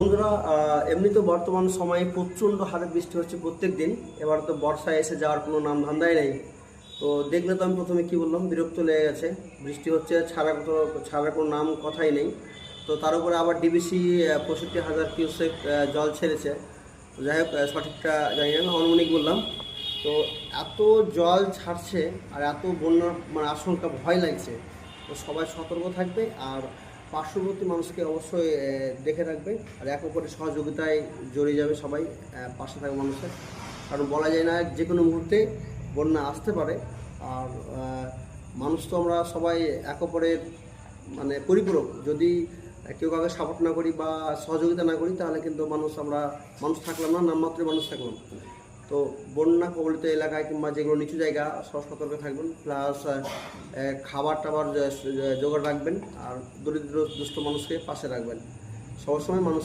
বন্ধুরা এমনি তো বর্তমান সময়ে প্রচণ্ড হারে বৃষ্টি হচ্ছে প্রত্যেক দিন এবার তো বর্ষায় এসে যাওয়ার কোনো নাম ধান্দাই নেই। তো দেখলে তো আমি প্রথমে কি বললাম, বিরক্ত লেগে গেছে। বৃষ্টি হচ্ছে ছাড়া তো ছাড়ার কোনো নাম কথাই নেই। তো তার উপরে আবার ডিবিসি পঁয়ষট্টি হাজার কিউসেক জল ছেড়েছে। যাই হোক সঠিকটা জানি না অনুমানিক বললাম। তো এত জল ছাড়ছে আর এত বন্যার মানে আশঙ্কা ভয় লাগছে। তো সবাই সতর্ক থাকবে আর পার্শ্ববর্তী মানুষকে অবশ্যই দেখে রাখবে আর এক অপরের সহযোগিতায় জড়িয়ে যাবে সবাই পাশে থাকবে মানুষের। কারণ বলা যায় না যে কোনো মুহূর্তে বন্যা আসতে পারে। আর মানুষ তো আমরা সবাই এক অপরের মানে পরিপূরক। যদি কেউ কাউকে সাপোর্ট না করি বা সহযোগিতা না করি, তাহলে কিন্তু মানুষ আমরা, মানুষ থাকলাম না, নামমাত্র মানুষ থাকলাম। তো বন্যা কবলিত এলাকায় কিংবা যেগুলো নিচু জায়গা, সব সতর্ক থাকবেন। প্লাস খাবার টাবার জোগাড় রাখবেন আর দরিদ্র দুষ্ট মানুষকে পাশে রাখবেন। সবসময় মানুষের